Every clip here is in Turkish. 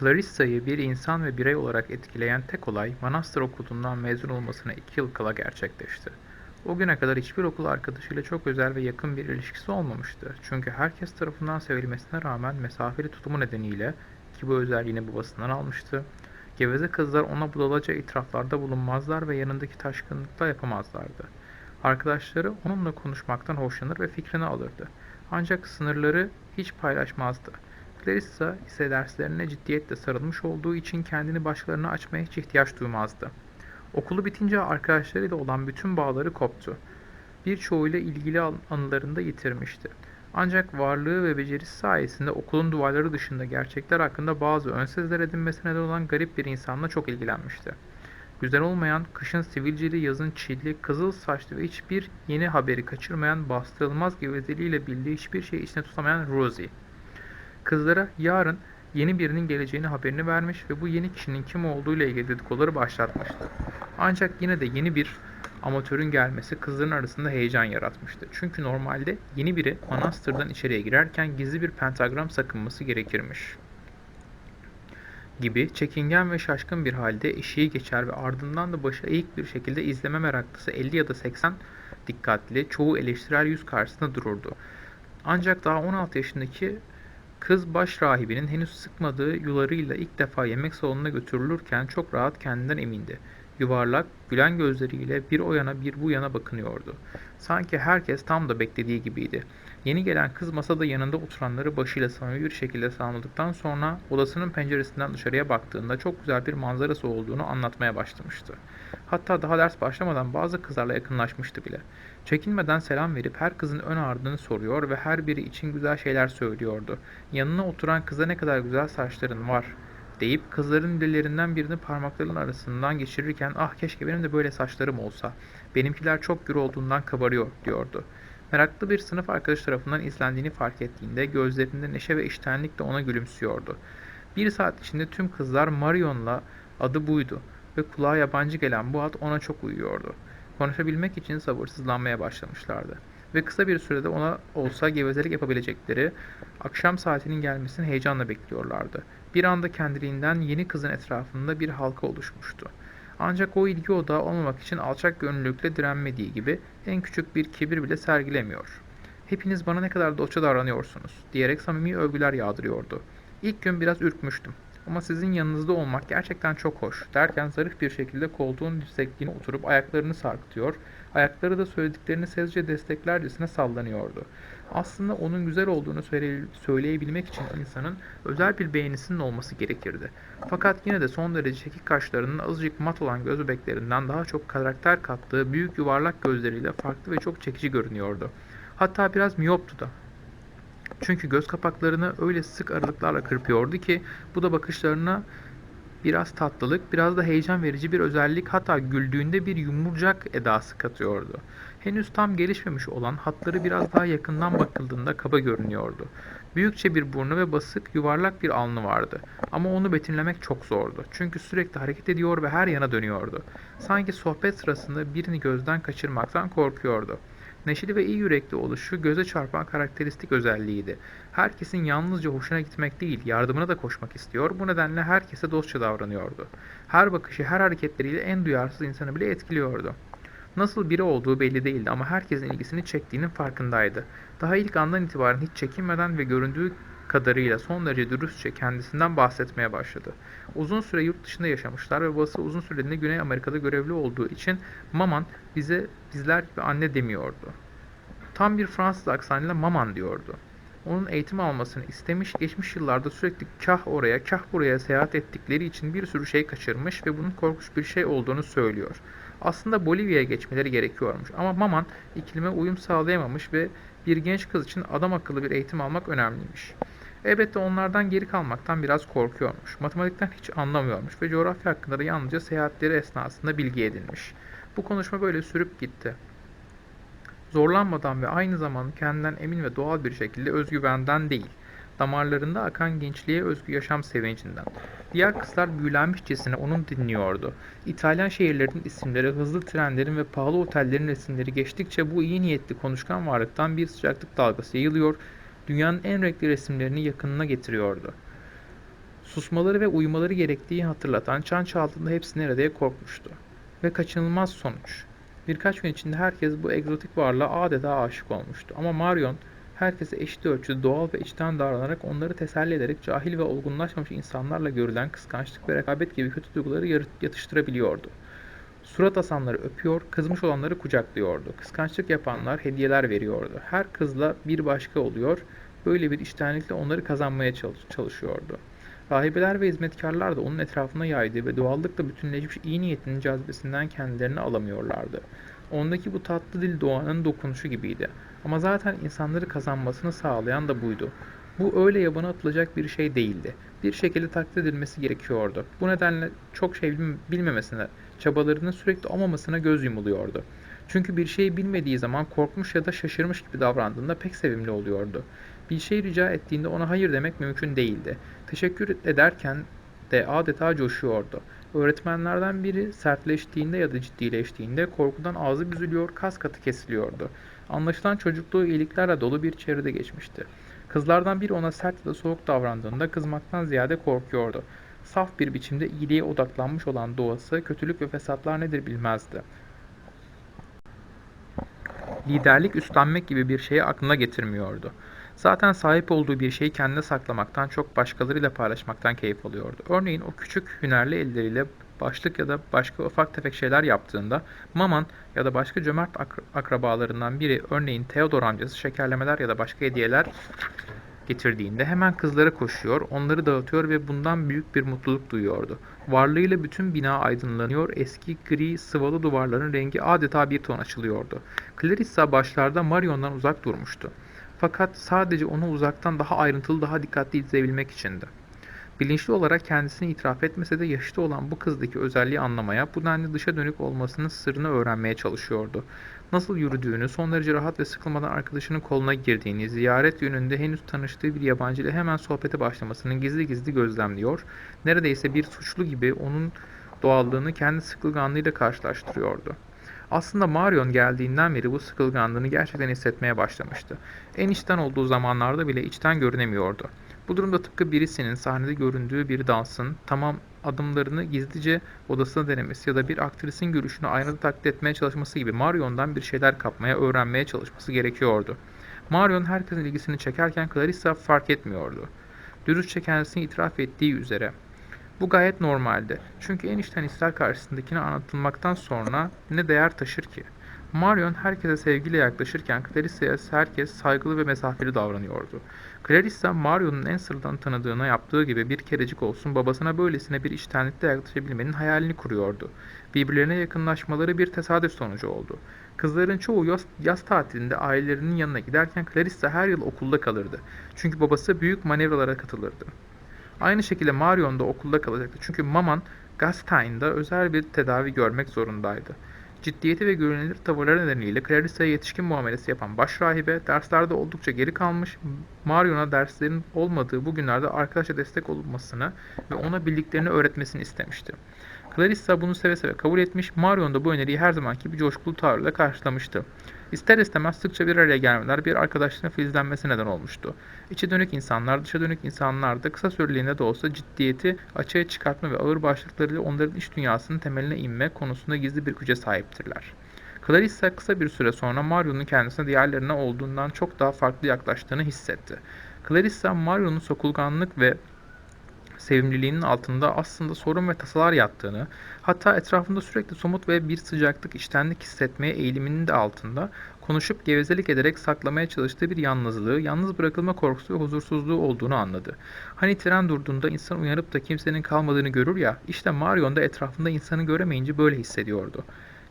Clarissa'yı bir insan ve birey olarak etkileyen tek olay, manastır okulundan mezun olmasına iki yıl kala gerçekleşti. O güne kadar hiçbir okul arkadaşıyla çok özel ve yakın bir ilişkisi olmamıştı. Çünkü herkes tarafından sevilmesine rağmen mesafeli tutumu nedeniyle, ki bu özelliğini babasından almıştı, geveze kızlar ona budalaca itiraflarda bulunmazlar ve yanındaki taşkınlıkla yapamazlardı. Arkadaşları onunla konuşmaktan hoşlanır ve fikrini alırdı. Ancak sınırları hiç paylaşmazdı. Clarissa ise derslerine ciddiyetle sarılmış olduğu için kendini başkalarına açmaya hiç ihtiyaç duymazdı. Okulu bitince arkadaşlarıyla olan bütün bağları koptu. Birçoğuyla ilgili an- anılarını da yitirmişti. Ancak varlığı ve becerisi sayesinde okulun duvarları dışında gerçekler hakkında bazı önsezler edinmesine neden olan garip bir insanla çok ilgilenmişti. Güzel olmayan, kışın sivilceli, yazın çilli, kızıl saçlı ve hiçbir yeni haberi kaçırmayan, bastırılmaz gevezeliğiyle bildiği hiçbir şeyi içine tutamayan Rosie. Kızlara yarın yeni birinin geleceğini haberini vermiş ve bu yeni kişinin kim olduğuyla ilgili dedikoduları başlatmıştı. Ancak yine de yeni bir amatörün gelmesi kızların arasında heyecan yaratmıştı. Çünkü normalde yeni biri manastırdan içeriye girerken gizli bir pentagram sakınması gerekirmiş gibi çekingen ve şaşkın bir halde eşiği geçer ve ardından da başı eğik bir şekilde izleme meraklısı 50 ya da 80 dikkatli, çoğu eleştirel yüz karşısında dururdu. Ancak daha 16 yaşındaki kız baş rahibinin henüz sıkmadığı yularıyla ilk defa yemek salonuna götürülürken çok rahat kendinden emindi. Yuvarlak, gülen gözleriyle bir o yana bir bu yana bakınıyordu. Sanki herkes tam da beklediği gibiydi. Yeni gelen kız masada yanında oturanları başıyla samimi bir şekilde selamladıktan sonra odasının penceresinden dışarıya baktığında çok güzel bir manzarası olduğunu anlatmaya başlamıştı. Hatta daha ders başlamadan bazı kızlarla yakınlaşmıştı bile. Çekinmeden selam verip her kızın ön ardını soruyor ve her biri için güzel şeyler söylüyordu. Yanına oturan kıza ne kadar güzel saçların var deyip kızların dillerinden birini parmaklarının arasından geçirirken ah keşke benim de böyle saçlarım olsa. Benimkiler çok gür olduğundan kabarıyor diyordu. Meraklı bir sınıf arkadaş tarafından izlendiğini fark ettiğinde gözlerinde neşe ve iştenlikle ona gülümsüyordu. Bir saat içinde tüm kızlar Marion'la adı buydu ve kulağa yabancı gelen bu ad ona çok uyuyordu. Konuşabilmek için sabırsızlanmaya başlamışlardı. Ve kısa bir sürede ona olsa gevezelik yapabilecekleri akşam saatinin gelmesini heyecanla bekliyorlardı. Bir anda kendiliğinden yeni kızın etrafında bir halka oluşmuştu. Ancak o ilgi odağı olmamak için alçak gönüllülükle direnmediği gibi en küçük bir kibir bile sergilemiyor. Hepiniz bana ne kadar dostça davranıyorsunuz diyerek samimi övgüler yağdırıyordu. İlk gün biraz ürkmüştüm. Ama sizin yanınızda olmak gerçekten çok hoş derken zarif bir şekilde koltuğun yüksekliğine oturup ayaklarını sarkıtıyor, ayakları da söylediklerini sezce desteklercesine sallanıyordu. Aslında onun güzel olduğunu söyle- söyleyebilmek için insanın özel bir beğenisinin olması gerekirdi. Fakat yine de son derece çekik kaşlarının azıcık mat olan göz bebeklerinden daha çok karakter kattığı büyük yuvarlak gözleriyle farklı ve çok çekici görünüyordu. Hatta biraz miyoptu da. Çünkü göz kapaklarını öyle sık aralıklarla kırpıyordu ki bu da bakışlarına biraz tatlılık, biraz da heyecan verici bir özellik hatta güldüğünde bir yumurcak edası katıyordu. Henüz tam gelişmemiş olan hatları biraz daha yakından bakıldığında kaba görünüyordu. Büyükçe bir burnu ve basık, yuvarlak bir alnı vardı. Ama onu betimlemek çok zordu. Çünkü sürekli hareket ediyor ve her yana dönüyordu. Sanki sohbet sırasında birini gözden kaçırmaktan korkuyordu. Neşeli ve iyi yürekli oluşu göze çarpan karakteristik özelliğiydi. Herkesin yalnızca hoşuna gitmek değil, yardımına da koşmak istiyor. Bu nedenle herkese dostça davranıyordu. Her bakışı, her hareketleriyle en duyarsız insanı bile etkiliyordu. Nasıl biri olduğu belli değildi ama herkesin ilgisini çektiğinin farkındaydı. Daha ilk andan itibaren hiç çekinmeden ve göründüğü kadarıyla son derece dürüstçe kendisinden bahsetmeye başladı. Uzun süre yurt dışında yaşamışlar ve babası uzun süreliğine Güney Amerika'da görevli olduğu için Maman bize bizler gibi anne demiyordu. Tam bir Fransız aksanıyla Maman diyordu. Onun eğitim almasını istemiş, geçmiş yıllarda sürekli kah oraya kah buraya seyahat ettikleri için bir sürü şey kaçırmış ve bunun korkunç bir şey olduğunu söylüyor. Aslında Bolivya'ya geçmeleri gerekiyormuş ama Maman iklime uyum sağlayamamış ve bir genç kız için adam akıllı bir eğitim almak önemliymiş. Elbette onlardan geri kalmaktan biraz korkuyormuş. Matematikten hiç anlamıyormuş ve coğrafya hakkında da yalnızca seyahatleri esnasında bilgi edinmiş. Bu konuşma böyle sürüp gitti. Zorlanmadan ve aynı zamanda kendinden emin ve doğal bir şekilde özgüvenden değil, damarlarında akan gençliğe özgü yaşam sevincinden. Diğer kızlar büyülenmişçesine onu dinliyordu. İtalyan şehirlerinin isimleri, hızlı trenlerin ve pahalı otellerin resimleri geçtikçe bu iyi niyetli konuşkan varlıktan bir sıcaklık dalgası yayılıyor, dünyanın en renkli resimlerini yakınına getiriyordu. Susmaları ve uyumaları gerektiği hatırlatan çan çaldığında hepsi nerede korkmuştu. Ve kaçınılmaz sonuç. Birkaç gün içinde herkes bu egzotik varlığa adeta aşık olmuştu. Ama Marion herkese eşit ölçüde doğal ve içten davranarak onları teselli ederek cahil ve olgunlaşmamış insanlarla görülen kıskançlık ve rekabet gibi kötü duyguları yatıştırabiliyordu. Surat asanları öpüyor, kızmış olanları kucaklıyordu. Kıskançlık yapanlar hediyeler veriyordu. Her kızla bir başka oluyor, böyle bir içtenlikle onları kazanmaya çalışıyordu. Rahibeler ve hizmetkarlar da onun etrafına yaydığı ve doğallıkla bütünleşmiş iyi niyetinin cazibesinden kendilerini alamıyorlardı. Ondaki bu tatlı dil doğanın dokunuşu gibiydi. Ama zaten insanları kazanmasını sağlayan da buydu. Bu öyle yabana atılacak bir şey değildi. Bir şekilde taklit edilmesi gerekiyordu. Bu nedenle çok şey bilmemesine, çabalarının sürekli olmamasına göz yumuluyordu. Çünkü bir şeyi bilmediği zaman korkmuş ya da şaşırmış gibi davrandığında pek sevimli oluyordu. Bir şey rica ettiğinde ona hayır demek mümkün değildi. Teşekkür ederken de adeta coşuyordu. Öğretmenlerden biri sertleştiğinde ya da ciddileştiğinde korkudan ağzı büzülüyor, kas katı kesiliyordu. Anlaşılan çocukluğu iyiliklerle dolu bir çevrede geçmişti. Kızlardan biri ona sert ya da soğuk davrandığında kızmaktan ziyade korkuyordu. Saf bir biçimde iyiliğe odaklanmış olan doğası kötülük ve fesatlar nedir bilmezdi. Liderlik üstlenmek gibi bir şeyi aklına getirmiyordu. Zaten sahip olduğu bir şeyi kendine saklamaktan çok başkalarıyla paylaşmaktan keyif alıyordu. Örneğin o küçük hünerli elleriyle başlık ya da başka ufak tefek şeyler yaptığında Maman ya da başka cömert akrabalarından biri örneğin Theodor amcası şekerlemeler ya da başka hediyeler getirdiğinde hemen kızlara koşuyor, onları dağıtıyor ve bundan büyük bir mutluluk duyuyordu. Varlığıyla bütün bina aydınlanıyor, eski gri sıvalı duvarların rengi adeta bir ton açılıyordu. Clarissa başlarda Marion'dan uzak durmuştu. Fakat sadece onu uzaktan daha ayrıntılı, daha dikkatli izleyebilmek içindi. Bilinçli olarak kendisini itiraf etmese de yaşlı olan bu kızdaki özelliği anlamaya, bu denli dışa dönük olmasının sırrını öğrenmeye çalışıyordu. Nasıl yürüdüğünü, son derece rahat ve sıkılmadan arkadaşının koluna girdiğini, ziyaret yönünde henüz tanıştığı bir yabancı ile hemen sohbete başlamasının gizli gizli gözlemliyor, neredeyse bir suçlu gibi onun doğallığını kendi sıkılganlığıyla karşılaştırıyordu. Aslında Marion geldiğinden beri bu sıkılganlığını gerçekten hissetmeye başlamıştı. En içten olduğu zamanlarda bile içten görünemiyordu. Bu durumda tıpkı birisinin sahnede göründüğü bir dansın tamam adımlarını gizlice odasına denemesi ya da bir aktrisin görüşünü aynada taklit etmeye çalışması gibi Marion'dan bir şeyler kapmaya, öğrenmeye çalışması gerekiyordu. Marion herkesin ilgisini çekerken Clarissa fark etmiyordu. Dürüstçe kendisini itiraf ettiği üzere. Bu gayet normaldi. Çünkü en içten hisler karşısındakine anlatılmaktan sonra ne değer taşır ki? Marion herkese sevgiyle yaklaşırken Clarissa'ya herkes saygılı ve mesafeli davranıyordu. Clarissa, Mario'nun en sıradan tanıdığına yaptığı gibi bir kerecik olsun babasına böylesine bir içtenlikle yaklaşabilmenin hayalini kuruyordu. Birbirlerine yakınlaşmaları bir tesadüf sonucu oldu. Kızların çoğu yaz, yaz tatilinde ailelerinin yanına giderken Clarissa her yıl okulda kalırdı. Çünkü babası büyük manevralara katılırdı. Aynı şekilde Marion da okulda kalacaktı. Çünkü Maman Gastine'da özel bir tedavi görmek zorundaydı. Ciddiyeti ve güvenilir tavırları nedeniyle Clarissa'ya yetişkin muamelesi yapan baş rahibe derslerde oldukça geri kalmış, Marion'a derslerin olmadığı bu günlerde arkadaşa destek olunmasını ve ona bildiklerini öğretmesini istemişti. Clarissa bunu seve seve kabul etmiş, Marion da bu öneriyi her zamanki bir coşkulu tavırla karşılamıştı. İster istemez sıkça bir araya gelmeler bir arkadaşlığın filizlenmesi neden olmuştu. İçe dönük insanlar, dışa dönük insanlar da kısa süreliğine de olsa ciddiyeti açığa çıkartma ve ağır başlıklarıyla onların iş dünyasının temeline inme konusunda gizli bir güce sahiptirler. Clarissa kısa bir süre sonra Mario'nun kendisine diğerlerine olduğundan çok daha farklı yaklaştığını hissetti. Clarissa Mario'nun sokulganlık ve sevimliliğinin altında aslında sorun ve tasalar yattığını, hatta etrafında sürekli somut ve bir sıcaklık, iştenlik hissetmeye eğiliminin de altında konuşup gevezelik ederek saklamaya çalıştığı bir yalnızlığı, yalnız bırakılma korkusu ve huzursuzluğu olduğunu anladı. Hani tren durduğunda insan uyanıp da kimsenin kalmadığını görür ya, işte Marion da etrafında insanı göremeyince böyle hissediyordu.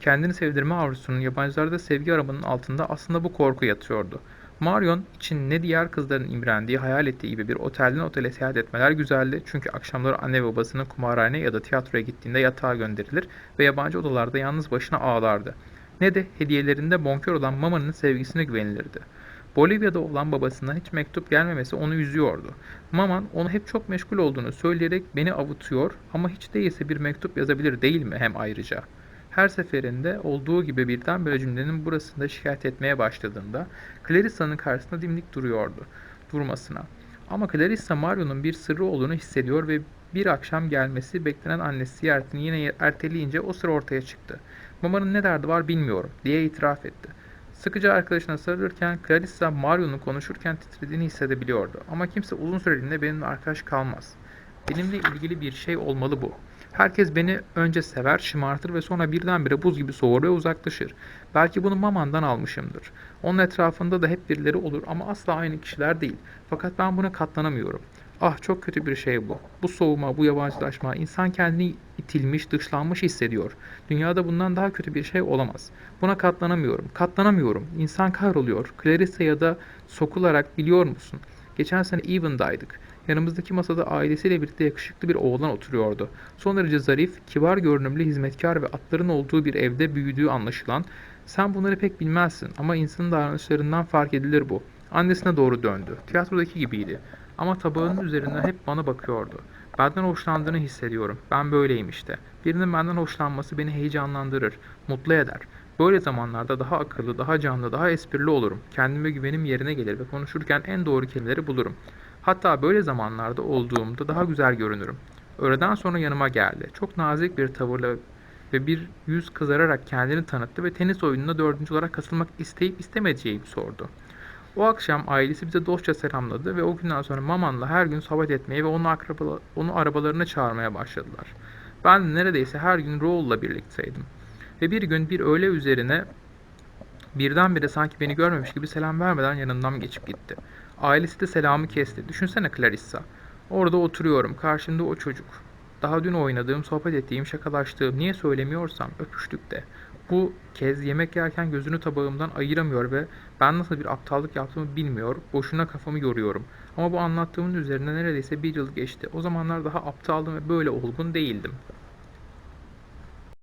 Kendini sevdirme arzusunun yabancılarda sevgi aramanın altında aslında bu korku yatıyordu. Marion için ne diğer kızların imrendiği, hayal ettiği gibi bir otelden otele seyahat etmeler güzeldi. Çünkü akşamları anne babasının kumarhane ya da tiyatroya gittiğinde yatağa gönderilir ve yabancı odalarda yalnız başına ağlardı. Ne de hediyelerinde bonkör olan Mama'nın sevgisine güvenilirdi. Bolivya'da olan babasından hiç mektup gelmemesi onu üzüyordu. Maman onu hep çok meşgul olduğunu söyleyerek beni avutuyor ama hiç değilse bir mektup yazabilir değil mi hem ayrıca?'' Her seferinde olduğu gibi birdenbire cümlenin burasında şikayet etmeye başladığında Clarissa'nın karşısında dimdik duruyordu. Durmasına. Ama Clarissa Mario'nun bir sırrı olduğunu hissediyor ve bir akşam gelmesi beklenen annesi ziyaretini yine erteleyince o sır ortaya çıktı. Mama'nın ne derdi var bilmiyorum diye itiraf etti. Sıkıca arkadaşına sarılırken Clarissa Mario'nun konuşurken titrediğini hissedebiliyordu. Ama kimse uzun süreliğine benimle arkadaş kalmaz. Benimle ilgili bir şey olmalı bu. Herkes beni önce sever, şımartır ve sonra birdenbire buz gibi soğur ve uzaklaşır. Belki bunu Maman'dan almışımdır. Onun etrafında da hep birileri olur ama asla aynı kişiler değil. Fakat ben buna katlanamıyorum. Ah çok kötü bir şey bu. Bu soğuma, bu yabancılaşma, insan kendini itilmiş, dışlanmış hissediyor. Dünyada bundan daha kötü bir şey olamaz. Buna katlanamıyorum, katlanamıyorum. İnsan kahroluyor. Clarissa ya da sokularak biliyor musun? Geçen sene Even'daydık. Yanımızdaki masada ailesiyle birlikte yakışıklı bir oğlan oturuyordu. Son derece zarif, kibar görünümlü hizmetkar ve atların olduğu bir evde büyüdüğü anlaşılan, sen bunları pek bilmezsin ama insanın davranışlarından fark edilir bu. Annesine doğru döndü. Tiyatrodaki gibiydi. Ama tabağının üzerinden hep bana bakıyordu. Benden hoşlandığını hissediyorum. Ben böyleyim işte. Birinin benden hoşlanması beni heyecanlandırır, mutlu eder. Böyle zamanlarda daha akıllı, daha canlı, daha esprili olurum. Kendime güvenim yerine gelir ve konuşurken en doğru kelimeleri bulurum. Hatta böyle zamanlarda olduğumda daha güzel görünürüm. Öğleden sonra yanıma geldi. Çok nazik bir tavırla ve bir yüz kızararak kendini tanıttı ve tenis oyununa dördüncü olarak katılmak isteyip istemeyeceğimi sordu. O akşam ailesi bize dostça selamladı ve o günden sonra Maman'la her gün sohbet etmeye ve onu, akraba, onu arabalarına çağırmaya başladılar. Ben de neredeyse her gün Raoul'la birlikteydim. Ve bir gün bir öğle üzerine birdenbire sanki beni görmemiş gibi selam vermeden yanından geçip gitti. Ailesi de selamı kesti. Düşünsene Clarissa. Orada oturuyorum. Karşımda o çocuk. Daha dün oynadığım, sohbet ettiğim, şakalaştığım, niye söylemiyorsam öpüştük de. Bu kez yemek yerken gözünü tabağımdan ayıramıyor ve ben nasıl bir aptallık yaptığımı bilmiyor, boşuna kafamı yoruyorum. Ama bu anlattığımın üzerine neredeyse bir yıl geçti. O zamanlar daha aptaldım ve böyle olgun değildim.